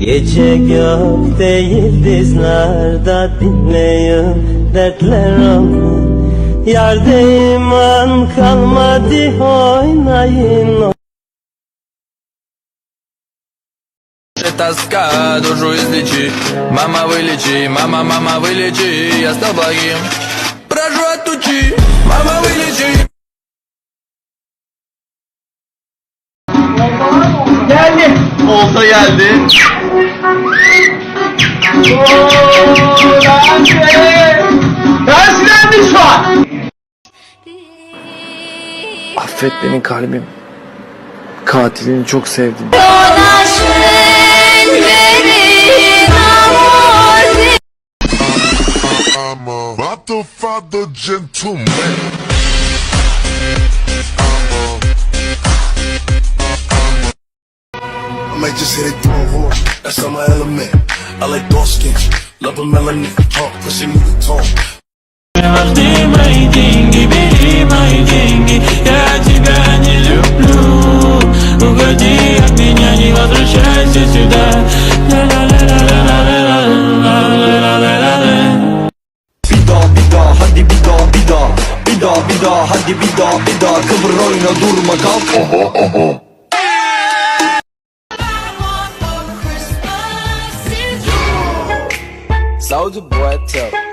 Gece gök değil dizlerde dinleyin dertler ama Yerde iman kalmadı oynayın тоска, душу излечи Мама, вылечи, мама, мама, вылечи Я стал благим, прошу отучи Мама, вылечи Geldi. Olta geldi. Affet beni kalbim. Katilini çok sevdim. I'm a father, gentleman. might just hit it through a wall. That's on my element. I like dark skins. Love a melanin. Talk, pushing me to talk. Ya cibeni lüblü Ugadi yakdinyani vadrı şensi süde La la la la hadi bir daha bir daha Bir daha bir daha hadi bir daha bir daha Kıvır oyna durma kalk Oho oho Soldier boy tough.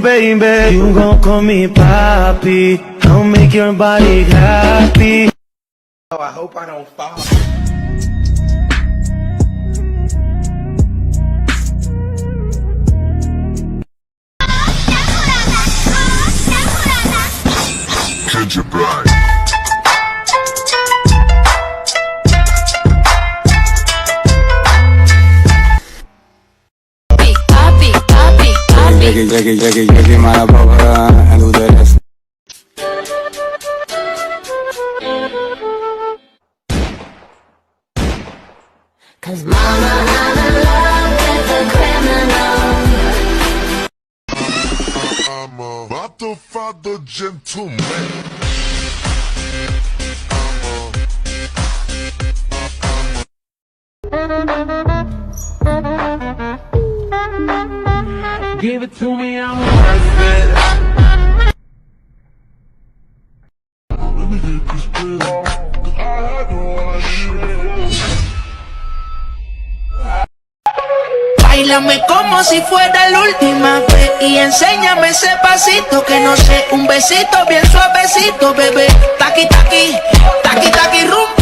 baby. You gon' call me Poppy. I'll make your body happy. Oh, I hope I don't fall. Jackie, Jackie, Jackie, Jackie, mala pobre, and do the. Cause mama, I'm in love with a criminal. I'm a father, the gentleman. Thank you. Give it to me, I'm como si fuera la última vez y enséñame ese pasito que no sé, un besito bien suavecito, bebé. Taqui taqui, taqui taqui rumba.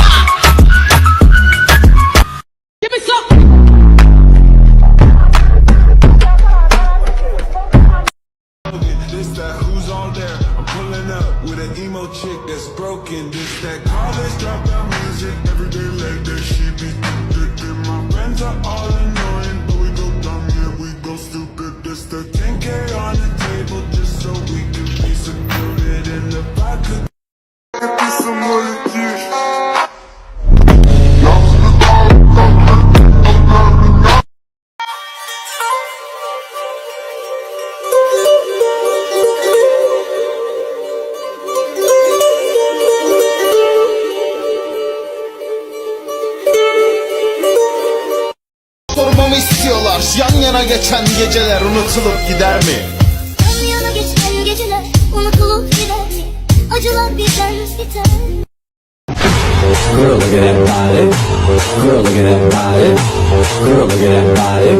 Geçen geceler unutulup gider mi? Yan yana geçen geceler unutulup gider mi? Acılar biter biter. Girl look at that body Girl look at that body Girl look at that body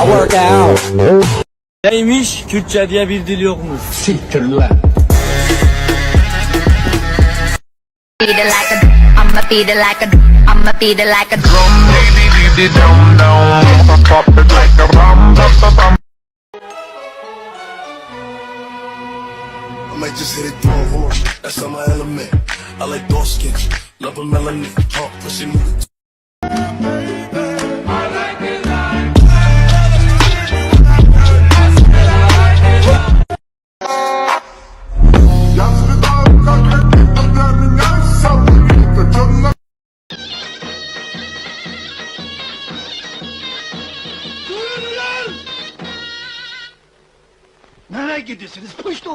I, work out Neymiş? Kürtçe diye bir dil yokmuş Beat it like a, I'ma beat it like a I'ma beat it like a drum. down, down. Pop it like a bum, bum, bum. I might just hit it through a. That's on my element. I like dark skins, love a melanin, heart pushing me.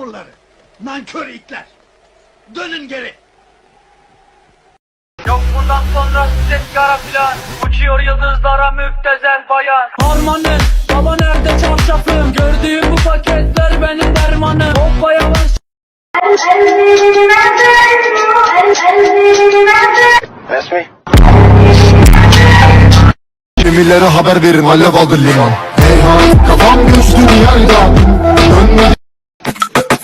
Doğruları. Nankör itler. Dönün geri. Yok bundan sonra ses kara filan. Uçuyor yıldızlara müptezel bayan. Harmanı baba nerede çarşafım? Gördüğüm bu paketler benim dermanım. Hoppa yavaş. Gemilere haber verin alev aldı liman Heyhan kafam düştü yaydan Dönmedi